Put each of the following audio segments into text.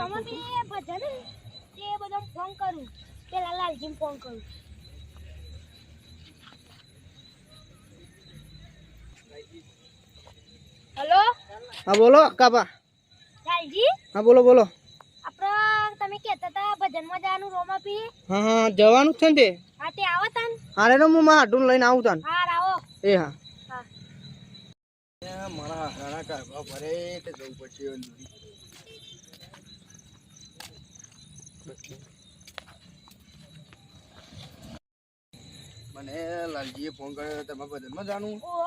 રોમાપી ભજન તે બધા ફોન કરું. પેલા લાલજી ફોન કરું. હેલો? હા બોલો કાપા લાલજી? હા બોલો બોલો. આપણે તમે કહેતા હતા ભજનમાં જવાનું રોમાપી હા હા જવાનું છે ને તે. હા તે આવો તાન. હારે નો હું મારા હાટું લઈને આવું તાન. હા આવો. એ હા. હા. મારા હારા ભરે પડે તે જવું પડશે મને લાલજીએ ફોન કર્યો તમે જાણું? ઓહો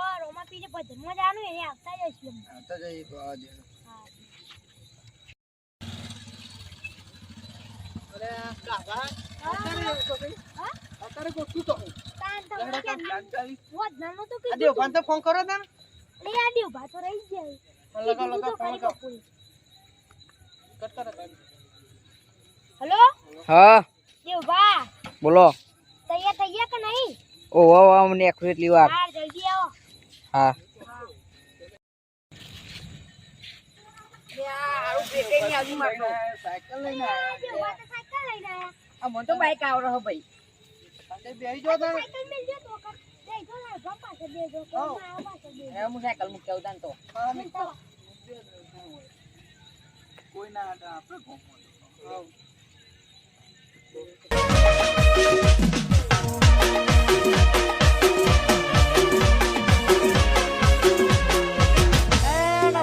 ભજનમાં જવાનું એને આવતા જઈશું આવતા જઈએ તો આ દે હા. અરે કાકા હા? અત્યારે ગોઠવું તો તાન તમે કેમ? તો આ કીધું દેવભાન તો ફોન કરો તાન લે આ દેવભા તો રહી જાય. ફોન કટ કરો હલો હા દેવભા બોલો તૈયાર થઈ ગયા કે નહીં ઓહો અમને એકસો એટલી વાર હા જલ્દી આવો હા સાયકલ લઈને આવ્યા દેવભા તો સાયકલ લઈને આયા મને તો બાઈક આવડે ભાઈ સાથે બેસી જાઓ તાન. સાયકલ મેલજો તો કર બેજો ને ઘર પાસે બેજો કોણ આવો પાસે બેજો હું સાયકલ મૂકી આવું તો હા, મિલતા રહો. કોઈ ના હતા આપણે કોણ હા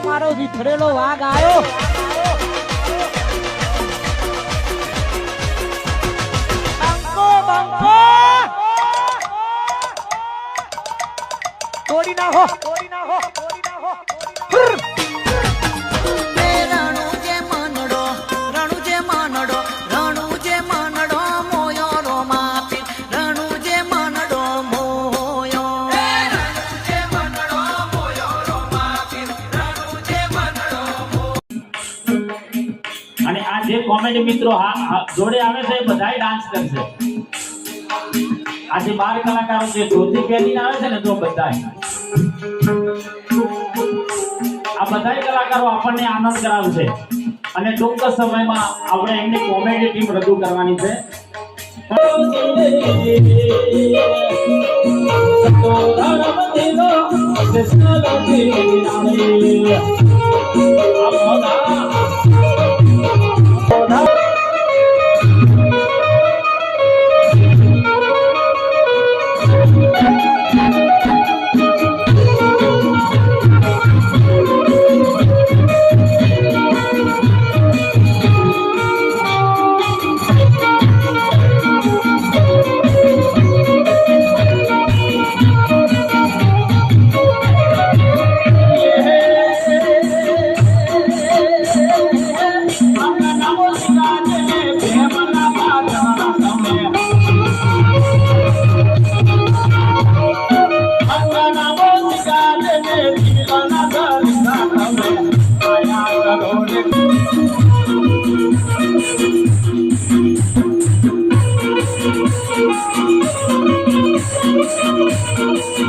મારો વિથરેલો વાઘ આવ્યો કોમેડી મિત્રો જોડે આવે છે બધાય ડાન્સ કરશે. આજે બાર કલાકારો જે ધોતી પહેરીને આવે છે ને, તો બધાય. આ બધાય કલાકારો આપણને આનંદ કરાવશે. અને ટૂંક સમયમાં આપણે એમની કોમેડી ટીમ રજૂ કરવાની છે.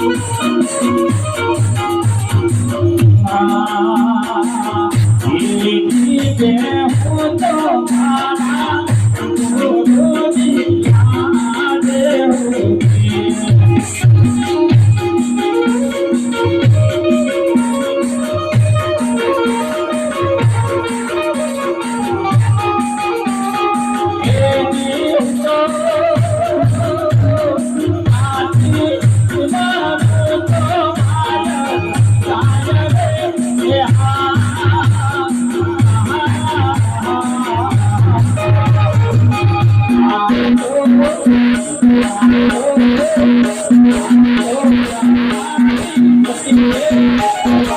Thank you. Thank you.